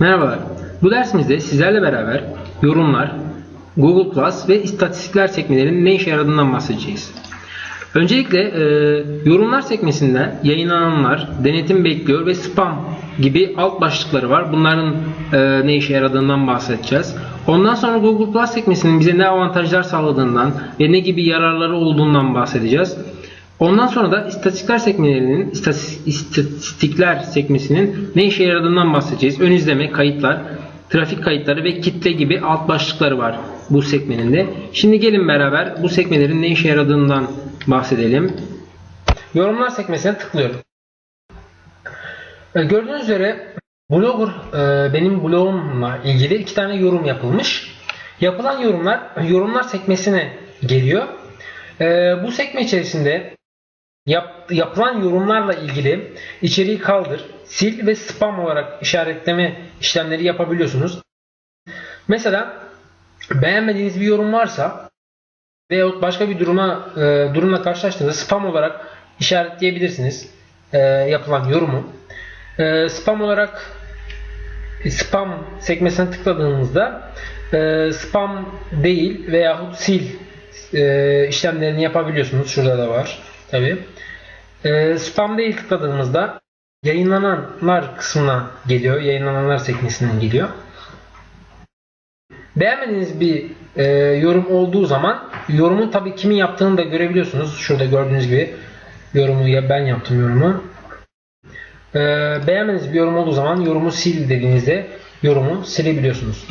Merhabalar. Bu dersimizde sizlerle beraber yorumlar, Google Plus ve istatistikler sekmelerinin ne işe yaradığından bahsedeceğiz. Öncelikle e, yorumlar sekmesinde yayınlananlar, denetim bekliyor ve spam gibi alt başlıkları var. Bunların e, ne işe yaradığından bahsedeceğiz. Ondan sonra Google Plus sekmesinin bize ne avantajlar sağladığından ve ne gibi yararları olduğundan bahsedeceğiz. Ondan sonra da istatistikler sekmelerinin istatis- istatistikler sekmesinin ne işe yaradığından bahsedeceğiz. Ön izleme, kayıtlar, trafik kayıtları ve kitle gibi alt başlıkları var bu sekmenin de. Şimdi gelin beraber bu sekmelerin ne işe yaradığından bahsedelim. Yorumlar sekmesine tıklıyorum. E, Gördüğünüz üzere Blogger e, benim blogumla ilgili iki tane yorum yapılmış. Yapılan yorumlar yorumlar sekmesine geliyor. E, bu sekme içerisinde yap, yapılan yorumlarla ilgili içeriği kaldır, sil ve spam olarak işaretleme işlemleri yapabiliyorsunuz. Mesela beğenmediğiniz bir yorum varsa veyahut başka bir duruma e, durumla karşılaştığınızda spam olarak işaretleyebilirsiniz e, yapılan yorumu. E, spam olarak spam sekmesine tıkladığınızda e, spam değil veyahut sil e, işlemlerini yapabiliyorsunuz. Şurada da var tabi. E, spam değil tıkladığımızda yayınlananlar kısmına geliyor. Yayınlananlar sekmesinden geliyor. Beğenmediğiniz bir e, yorum olduğu zaman yorumun tabi kimin yaptığını da görebiliyorsunuz. Şurada gördüğünüz gibi yorumu ya ben yaptım yorumu. E, beğenmediğiniz bir yorum olduğu zaman yorumu sil dediğinizde yorumu silebiliyorsunuz.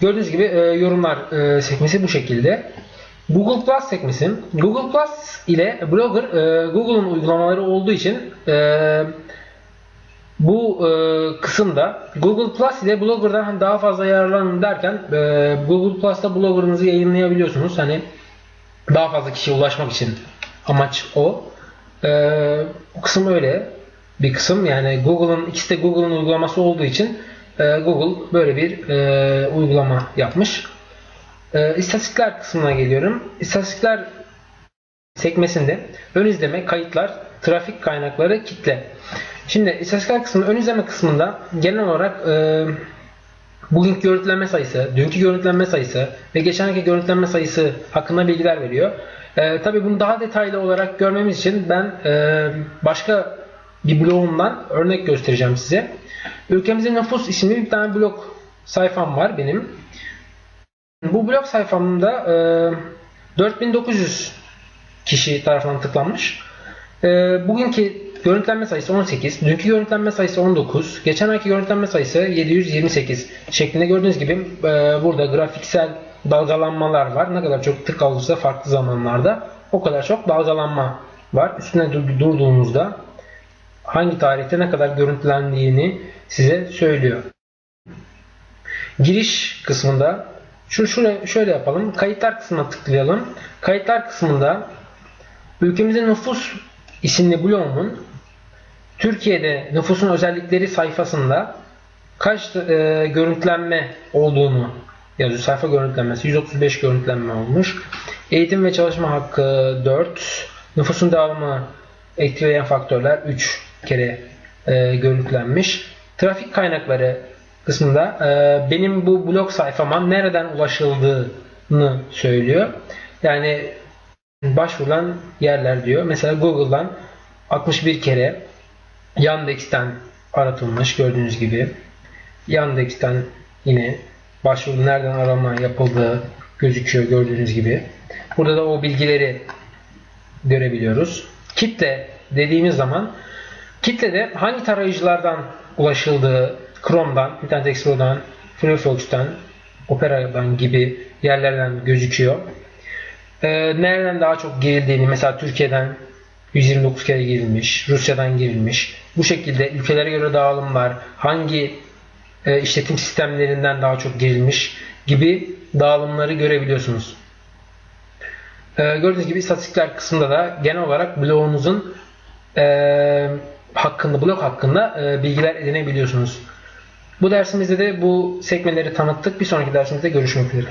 Gördüğünüz gibi e, yorumlar e, sekmesi bu şekilde. Google Plus sekmesi. Google Plus ile Blogger e, Google'un uygulamaları olduğu için e, bu e, kısımda Google Plus ile Blogger'dan daha fazla yararlanın derken e, Google Plus'ta Blogger'ınızı yayınlayabiliyorsunuz. Hani daha fazla kişiye ulaşmak için amaç o. E, bu kısım öyle bir kısım. Yani Google'ın ikisi de Google'ın uygulaması olduğu için e, Google böyle bir e, uygulama yapmış. E, istatistikler kısmına geliyorum. İstatistikler sekmesinde ön izleme, kayıtlar, trafik kaynakları, kitle. Şimdi istatistikler kısmında ön izleme kısmında genel olarak e, bugünkü görüntülenme sayısı, dünkü görüntülenme sayısı ve geçenki görüntülenme sayısı hakkında bilgiler veriyor. E, Tabi bunu daha detaylı olarak görmemiz için ben e, başka bir blogumdan örnek göstereceğim size. Ülkemizin nüfus isimli bir tane blog sayfam var benim. Bu blog sayfamda e, 4900 kişi tarafından tıklanmış. E, bugünkü görüntülenme sayısı 18, dünkü görüntülenme sayısı 19, geçen ayki görüntülenme sayısı 728 şeklinde gördüğünüz gibi e, burada grafiksel dalgalanmalar var. Ne kadar çok tık alırsa farklı zamanlarda o kadar çok dalgalanma var. Üstüne dur- durduğumuzda hangi tarihte ne kadar görüntülendiğini size söylüyor. Giriş kısmında şu şöyle, şöyle yapalım. Kayıtlar kısmına tıklayalım. Kayıtlar kısmında ülkemizin nüfus isimli blogumun Türkiye'de nüfusun özellikleri sayfasında kaç e, görüntülenme olduğunu yazıyor. Sayfa görüntülenmesi 135 görüntülenme olmuş. Eğitim ve çalışma hakkı 4. Nüfusun devamı etkileyen faktörler 3 kere e, görüntülenmiş. Trafik kaynakları kısmında e, benim bu blog sayfama nereden ulaşıldığını söylüyor. Yani başvurulan yerler diyor. Mesela Google'dan 61 kere Yandex'ten aratılmış gördüğünüz gibi. Yandex'ten yine başvuru nereden arama yapıldığı gözüküyor gördüğünüz gibi. Burada da o bilgileri görebiliyoruz. Kitle dediğimiz zaman kitlede hangi tarayıcılardan ulaşıldığı Chrome'dan, Internet Explorer'dan, Firefox'tan, Opera'dan gibi yerlerden gözüküyor. Ee, nereden daha çok girildiğini mesela Türkiye'den 129 kere girilmiş, Rusya'dan girilmiş. Bu şekilde ülkelere göre dağılımlar, hangi e, işletim sistemlerinden daha çok girilmiş gibi dağılımları görebiliyorsunuz. Ee, gördüğünüz gibi istatistikler kısmında da genel olarak blogunuzun e, hakkında, blog hakkında e, bilgiler edinebiliyorsunuz. Bu dersimizde de bu sekmeleri tanıttık. Bir sonraki dersimizde görüşmek üzere.